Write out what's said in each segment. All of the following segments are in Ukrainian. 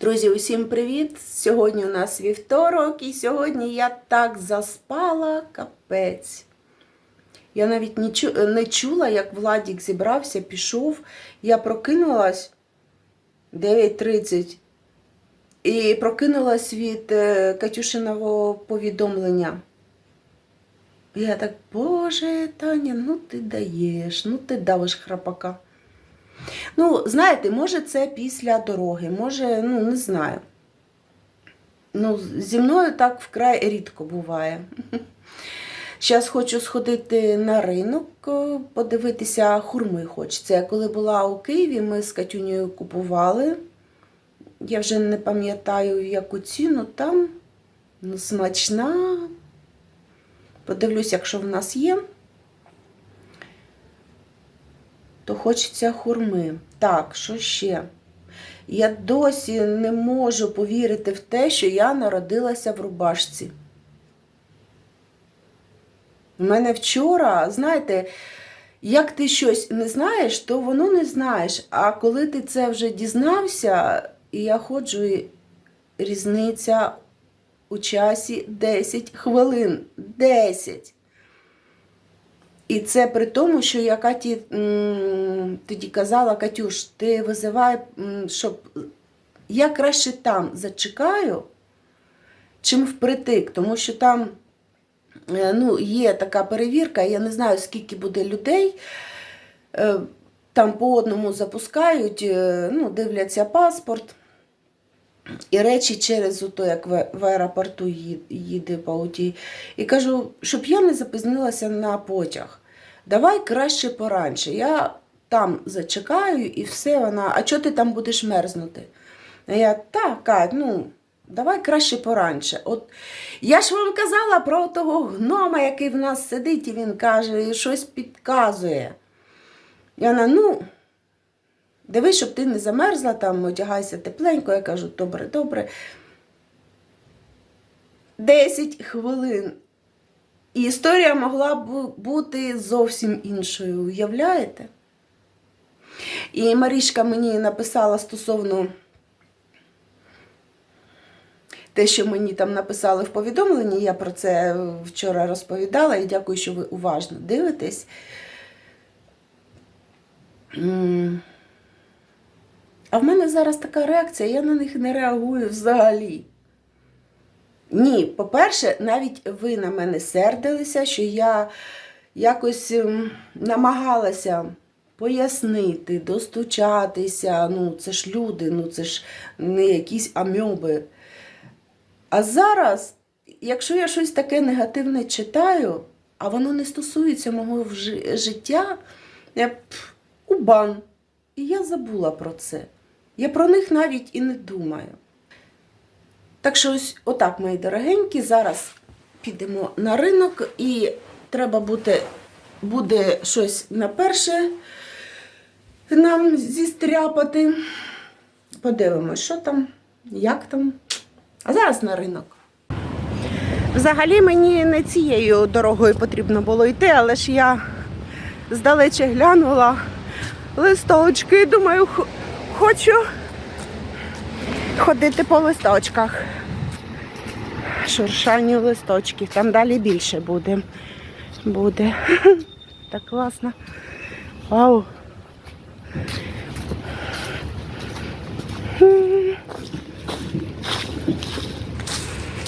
Друзі, усім привіт! Сьогодні у нас вівторок, і сьогодні я так заспала капець. Я навіть не, чу, не чула, як Владік зібрався, пішов. Я прокинулась 9.30 і прокинулась від е, Катюшиного повідомлення. Я так, Боже, Таня, ну ти даєш, ну ти давиш храпака. Ну, знаєте, може, це після дороги, може, ну, не знаю. Ну, зі мною так вкрай рідко буває. Зараз хочу сходити на ринок, е, подивитися хурми хочеться. Я коли була у Києві, ми з Катюнею купували. Я вже не пам'ятаю, яку ціну там. Ну, смачна. Подивлюсь, якщо в нас є то хочеться хурми. Так, що ще? Я досі не можу повірити в те, що я народилася в рубашці. У мене вчора, знаєте, як ти щось не знаєш, то воно не знаєш. А коли ти це вже дізнався, і я ходжу, і різниця у часі 10 хвилин. 10. І це при тому, що я Каті тоді казала, Катюш, ти визивай, щоб я краще там зачекаю, чим впритик, тому що там е, ну, є така перевірка, я не знаю, скільки буде людей. Е, Там по одному запускають, е, ну, дивляться паспорт. І речі через ото, як в, аеропорту їде Пауті. І кажу, щоб я не запізнилася на потяг. Давай краще поранше. Я там зачекаю і все вона. А чого ти там будеш мерзнути? А я так, ну, давай краще поранше. От я ж вам казала про того гнома, який в нас сидить, і він каже, і щось підказує. І вона, ну. Дивись, щоб ти не замерзла, там одягайся тепленько. Я кажу, добре, добре. 10 хвилин. І історія могла б бути зовсім іншою, уявляєте? І Марішка мені написала стосовно те, що мені там написали в повідомленні, я про це вчора розповідала і дякую, що ви уважно дивитесь. А в мене зараз така реакція, я на них не реагую взагалі. Ні, по-перше, навіть ви на мене сердилися, що я якось ем, намагалася пояснити, достучатися. Ну, це ж люди, ну це ж не якісь амьоби. А зараз, якщо я щось таке негативне читаю, а воно не стосується мого життя, я у бан. І я забула про це. Я про них навіть і не думаю. Так що ось отак, мої дорогенькі, зараз підемо на ринок і треба буде, буде щось на перше нам зістряпати. Подивимось, що там, як там. А зараз на ринок. Взагалі мені не цією дорогою потрібно було йти, але ж я здалече глянула листочки думаю, хочу ходити по листочках. Шуршанню листочків. Там далі більше буде. Буде. Так класно. Вау.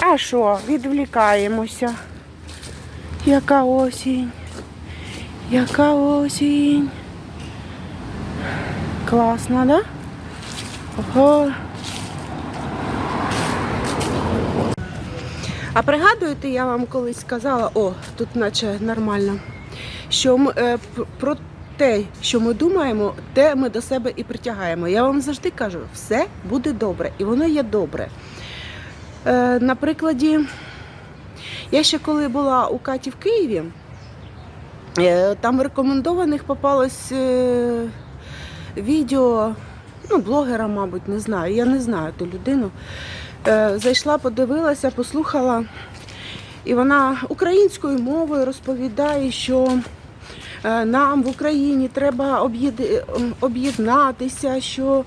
А що, відвлікаємося. Яка осінь. Яка осінь. Класно, да? Ого. А пригадуєте, я вам колись сказала, о, тут наче нормально, що ми, е, про те, що ми думаємо, те ми до себе і притягаємо. Я вам завжди кажу, все буде добре, і воно є добре. Е, на прикладі, я ще коли була у Каті в Києві, е, там рекомендованих попалось е, відео, ну, блогера, мабуть, не знаю, я не знаю ту людину. Е, Зайшла, подивилася, послухала, і вона українською мовою розповідає, що е, нам в Україні треба об'єднатися, що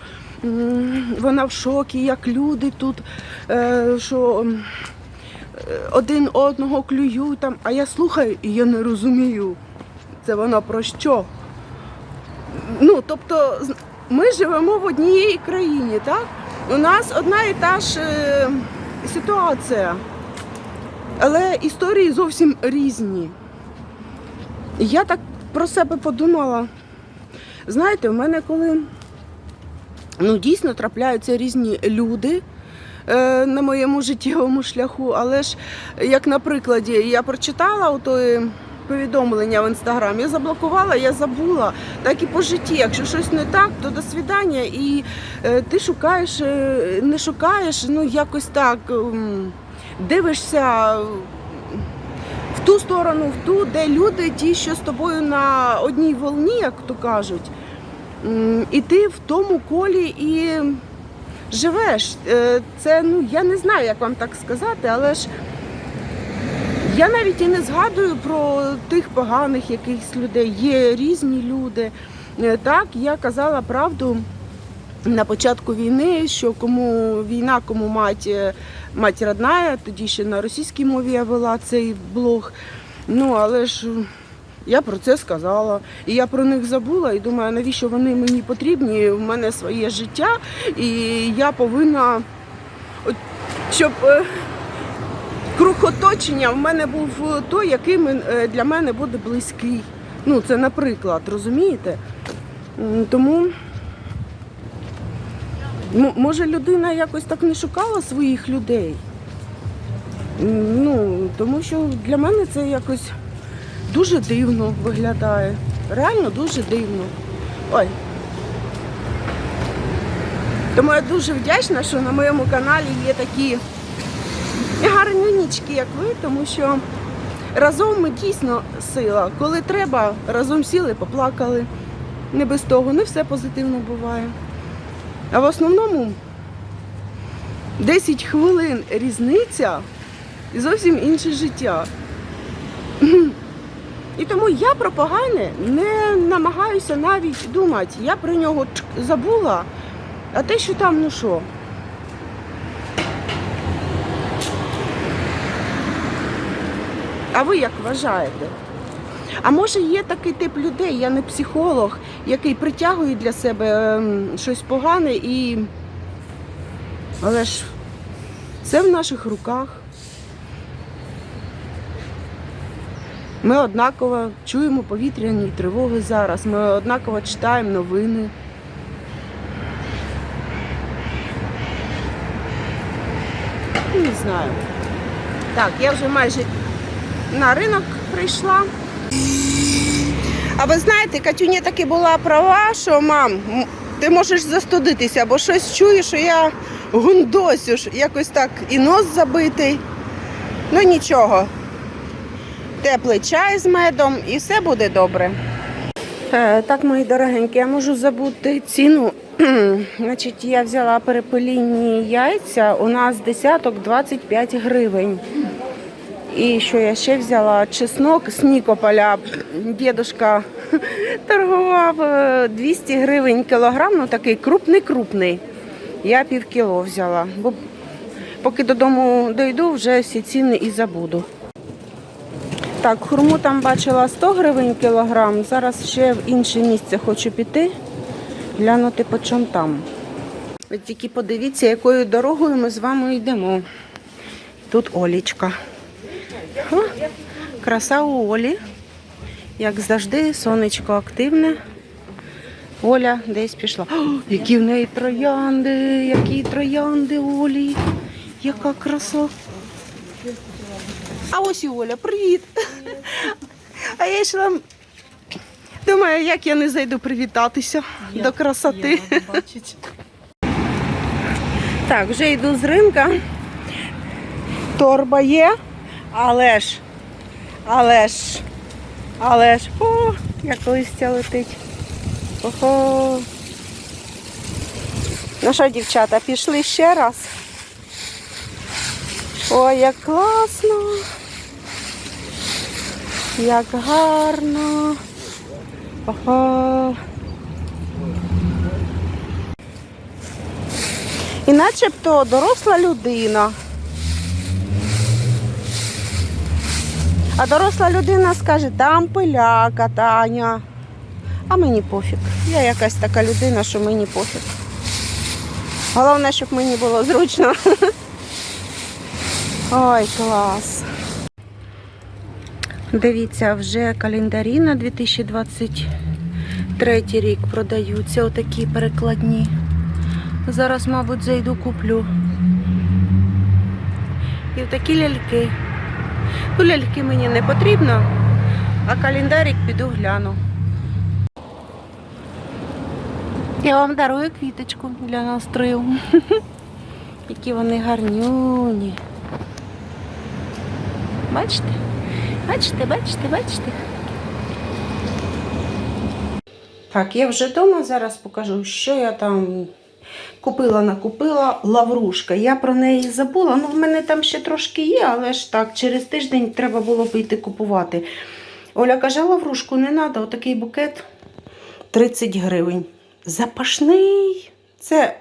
вона в шокі, як люди тут, е, що один одного клюють там. А я слухаю і я не розумію. Це вона про що? Ну, тобто, ми живемо в одній країні, так? У нас одна і та ж е, ситуація. Але історії зовсім різні. Я так про себе подумала. Знаєте, в мене коли ну, дійсно трапляються різні люди е, на моєму життєвому шляху, але ж, як на прикладі, я прочитала ото повідомлення в інстаграм, я заблокувала, я забула. Так і по житті. Якщо щось не так, то до свідання. І е, ти шукаєш, е, не шукаєш, ну якось так ем, дивишся в ту сторону, в ту, де люди, ті, що з тобою на одній волні, як то кажуть. І ти в тому колі і живеш. Е, Це, ну, я не знаю, як вам так сказати, але ж я навіть і не згадую про тих поганих якихось людей. Є різні люди. Е, Так, я казала правду на початку війни, що кому війна, кому мать, е, мать родная, тоді ще на російській мові я вела цей блог. Ну, але ж я про це сказала. І я про них забула і думаю, навіщо вони мені потрібні? У мене своє життя, і я повинна, щоб е, круг оточення в мене був той, який е, для мене буде близький. Ну, це наприклад, розумієте? Тому. Може, людина якось так не шукала своїх людей. Ну, тому що для мене це якось дуже дивно виглядає. Реально дуже дивно. Ой. Тому я дуже вдячна, що на моєму каналі є такі гарнюнічки, як ви, тому що разом ми дійсно сила. Коли треба, разом сіли, поплакали. Не без того, не все позитивно буває. А в основному 10 хвилин різниця і зовсім інше життя. І тому я про погане не намагаюся навіть думати. Я про нього забула, а те, що там, ну що. А ви як вважаєте? А може є такий тип людей, я не психолог, який притягує для себе ем, щось погане і. Але ж це в наших руках. Ми однаково чуємо повітряні тривоги зараз, ми однаково читаємо новини. Не знаю. Так, я вже майже на ринок прийшла. А ви знаєте, Катюня таки була права, що мам, ти можеш застудитися, бо щось чую, що я гундосю, якось так і нос забитий. Ну нічого. Теплий чай з медом і все буде добре. Е, так, мої дорогенькі, я можу забути ціну. Значить, я взяла перепелінні яйця. У нас десяток 25 гривень. І що я ще взяла? Чеснок з Нікополя. Дідушка торгував е, 200 гривень кілограм, ну такий крупний-крупний. Я пів кіло взяла. Бо поки додому дойду, вже всі ціни і забуду. Так, хурму там бачила 100 гривень кілограм. Зараз ще в інше місце хочу піти, глянути по чому там. Ви тільки подивіться, якою дорогою ми з вами йдемо. Тут Олічка. О, краса у Олі. Як завжди, сонечко активне. Оля десь пішла. О, які в неї троянди, які троянди Олі. Яка краса. А ось і Оля, привіт. А я йшла. Думаю, як я не зайду привітатися до красоти. Так, вже йду з ринка. Торба є, але ж, але ж, але ж, о, як листя летить. Ого. Ну що, дівчата, пішли ще раз. Ой, як класно. Як гарно. Ого. І начебто доросла людина. А доросла людина скаже, там пиляка, Таня. А мені пофіг. Я якась така людина, що мені пофіг. Головне, щоб мені було зручно. Ой, клас. Дивіться, вже календарі на 2023 рік продаються. Отакі перекладні. Зараз, мабуть, зайду куплю. І такі ляльки. Ну, ляльки мені не потрібно, а календарик піду гляну. Я вам дарую квіточку для настрою. Які вони гарнюні. Бачите? Бачите, бачите, бачите. Так, я вже вдома зараз покажу, що я там купила, накупила лаврушка. Я про неї забула. Ну, в мене там ще трошки є, але ж так, через тиждень треба було б йти купувати. Оля каже, лаврушку не треба, отакий букет 30 гривень. Запашний. Це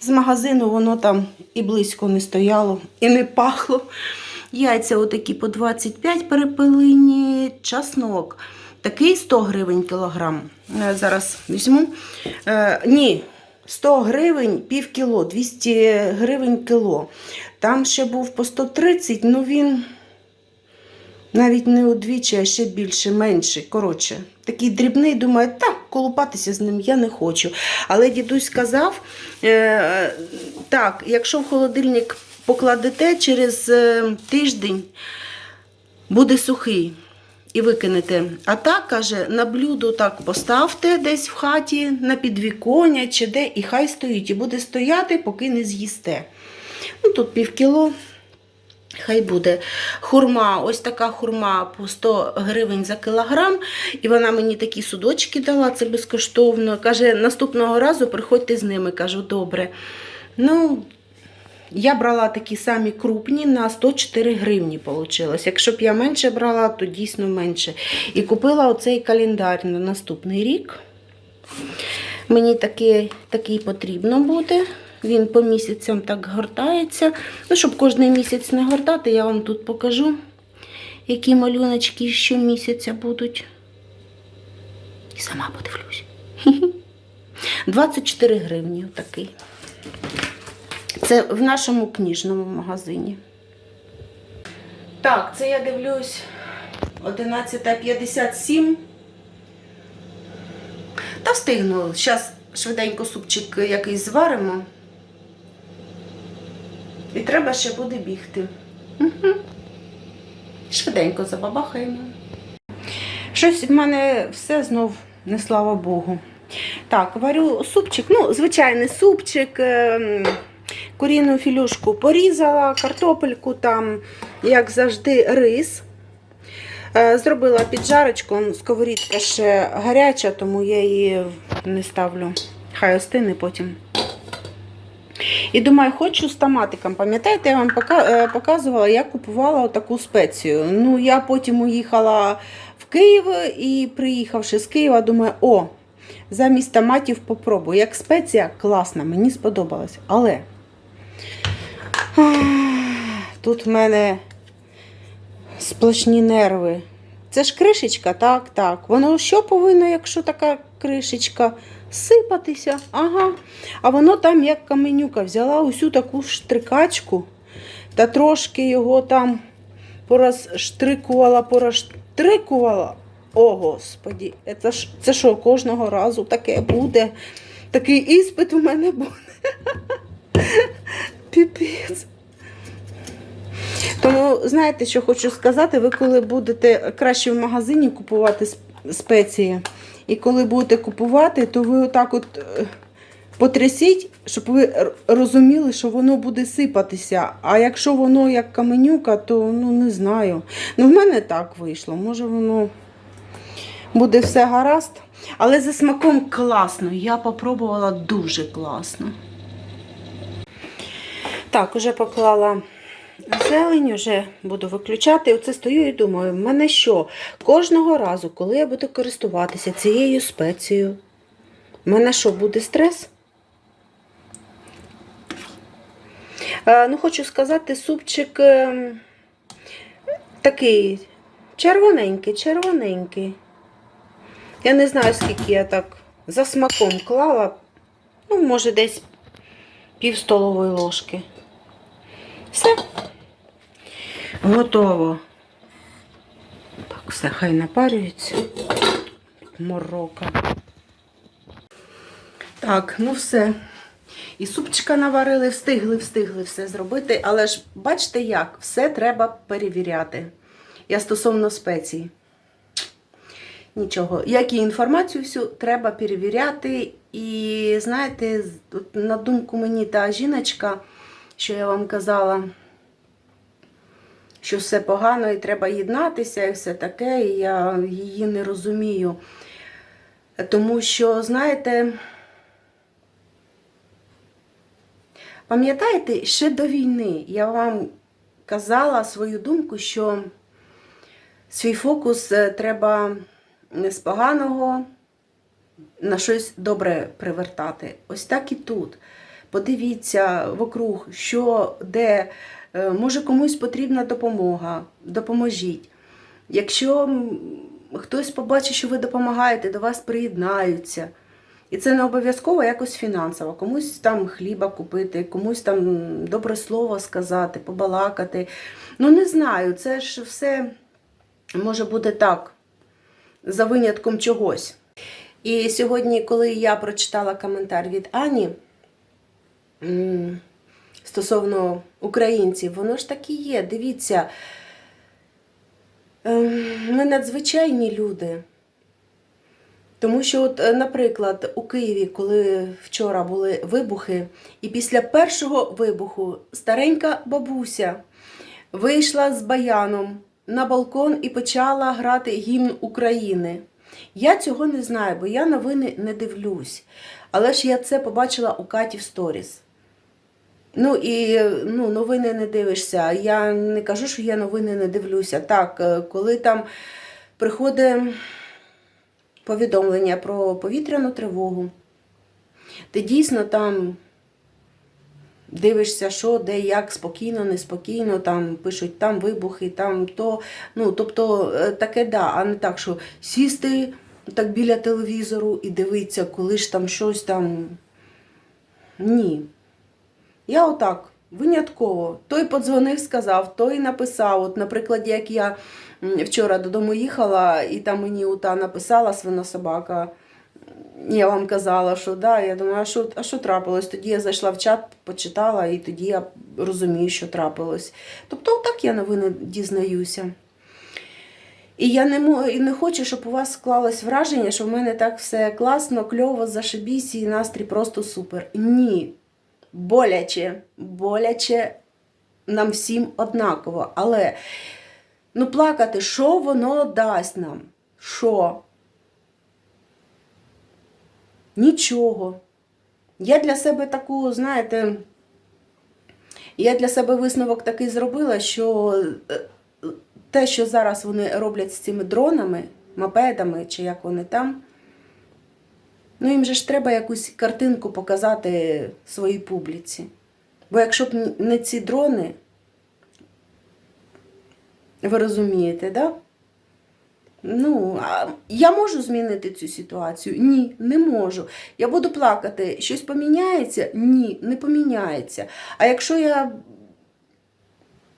з магазину воно там і близько не стояло, і не пахло. Яйця отакі по 25 перепилені, часнок. Такий 100 гривень кілограм. Е, Зараз візьму. Е, ні, 100 гривень пів кіло, 200 гривень кіло. Там ще був по 130, ну він навіть не удвічі, а ще більше, менше. Коротше, такий дрібний, думаю, так, колупатися з ним я не хочу. Але дідусь сказав, е, так, якщо в холодильник покладете через е, тиждень, буде сухий. І викинете. А так, каже, на блюдо так поставте десь в хаті, на підвіконня чи де, і хай стоїть. І буде стояти, поки не з'їсте. Ну, тут пів кіло. Хай буде хурма, ось така хурма по 100 гривень за кілограм. І вона мені такі судочки дала, це безкоштовно. Каже, наступного разу приходьте з ними. Кажу, добре. Ну, я брала такі самі крупні на 104 гривні. Получилось. Якщо б я менше брала, то дійсно менше. І купила оцей календар на наступний рік. Мені такий, такий потрібно буде. Він по місяцям так гортається. Ну, щоб кожен місяць не гортати, я вам тут покажу, які малюночки щомісяця будуть. І сама подивлюсь. 24 гривні отакий. Це в нашому книжному магазині. Так, це я дивлюсь 11.57. Та встигну. Зараз швиденько супчик якийсь зваримо. І треба ще буде бігти. Угу. Швиденько забабахаємо. Щось в мене все знов, не слава Богу. Так, варю супчик, ну, звичайний супчик. Ем, філюшку порізала, картопельку там, як завжди, рис. Е, Зробила піджарочку, сковорідка ще гаряча, тому я її не ставлю. Хай остине потім. І думаю, хочу з томатиком. Пам'ятаєте, я вам е, показувала, я купувала таку спецію. Ну, я потім уїхала в Київ і приїхавши з Києва, думаю, о, замість томатів попробую. Як спеція класна, мені сподобалось. Але тут в мене сплошні нерви. Це ж кришечка, так, так. Воно що повинно, якщо така кришечка? Сипатися. Ага. А воно там, як каменюка, взяла усю таку штрикачку та трошки його там порозштрикувала, порозштрикувала. О, Господі, це, ж- це що, кожного разу таке буде? Такий іспит у мене буде. Піпець. Тому знаєте, що хочу сказати, ви коли будете краще в магазині купувати спеції, і коли будете купувати, то ви отак от е, потрясіть, щоб ви розуміли, що воно буде сипатися. А якщо воно як каменюка, то ну не знаю. Ну, в мене так вийшло. Може воно буде все гаразд. Але за смаком класно. Я попробувала дуже класно. Так, уже поклала зелень, вже буду виключати. Оце стою і думаю, в мене що? Кожного разу, коли я буду користуватися цією спецією, в мене що, буде стрес? Е, Ну, хочу сказати, супчик ем, такий червоненький, червоненький. Я не знаю, скільки я так за смаком клала. Ну, може, десь пів столової ложки. Все. Готово. Так, все, хай напарюється. Морока. Так, ну все. І супчика наварили, встигли, встигли все зробити. Але ж бачите як, все треба перевіряти. Я стосовно спецій. Нічого. Як і інформацію всю треба перевіряти. І знаєте, на думку мені та жіночка, що я вам казала, що все погано і треба єднатися, і все таке, і я її не розумію. Тому що, знаєте, пам'ятаєте, ще до війни я вам казала свою думку, що свій фокус е, треба не з поганого на щось добре привертати. Ось так і тут. Подивіться вокруг, що де, е, може комусь потрібна допомога, допоможіть. Якщо хтось побачить, що ви допомагаєте, до вас приєднаються. І це не обов'язково якось фінансово. Комусь там хліба купити, комусь там добре слово сказати, побалакати. Ну, не знаю, це ж все може бути так, за винятком чогось. І сьогодні, коли я прочитала коментар від Ані стосовно українців, воно ж так і є. Дивіться, ем, ми надзвичайні люди. Тому що, от, е, наприклад, у Києві, коли вчора були вибухи, і після першого вибуху старенька бабуся вийшла з баяном на балкон і почала грати гімн України. Я цього не знаю, бо я новини не дивлюсь. Але ж я це побачила у Каті в сторіс. Ну і ну, новини не дивишся. Я не кажу, що я новини не дивлюся. Так, е, коли там приходить повідомлення про повітряну тривогу, ти дійсно там дивишся, що, де, як, спокійно, неспокійно, там пишуть там вибухи, там то. Ну, тобто е, таке да, а не так, що сісти так біля телевізору і дивитися, коли ж там щось там. Ні. Я отак, винятково. Той подзвонив, сказав, той написав. От, наприклад, як я вчора додому їхала, і там мені ута написала свинособака. Я вам казала, що да, я думаю, а що, а що трапилось? Тоді я зайшла в чат, почитала, і тоді я розумію, що трапилось. Тобто, отак я новини дізнаюся. І я не, і не хочу, щоб у вас склалось враження, що в мене так все класно, кльово, зашибісь, і настрій просто супер. Ні. Боляче, боляче нам всім однаково. Але ну, плакати, що воно дасть нам? Що? Нічого. Я для себе таку, знаєте, я для себе висновок такий зробила, що е, те, що зараз вони роблять з цими дронами, мопедами, чи як вони там, ну їм же ж треба якусь картинку показати своїй публіці. Бо якщо б не ці дрони, ви розумієте, да? Ну, а я можу змінити цю ситуацію? Ні, не можу. Я буду плакати. Щось поміняється? Ні, не поміняється. А якщо я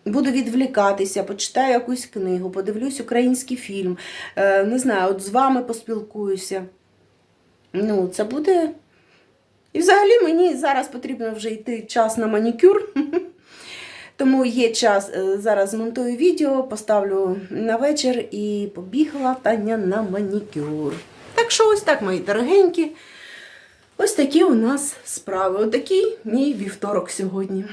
буду відвлікатися, почитаю якусь книгу, подивлюсь український фільм, е, не знаю, от з вами поспілкуюся. Ну, це буде. І взагалі мені зараз потрібно вже йти час на манікюр. Тому є час, е, зараз змонтую відео, поставлю на вечір і побігла Таня на манікюр. Так що ось так, мої дорогенькі. Ось такі у нас справи. Отакий мій вівторок сьогодні.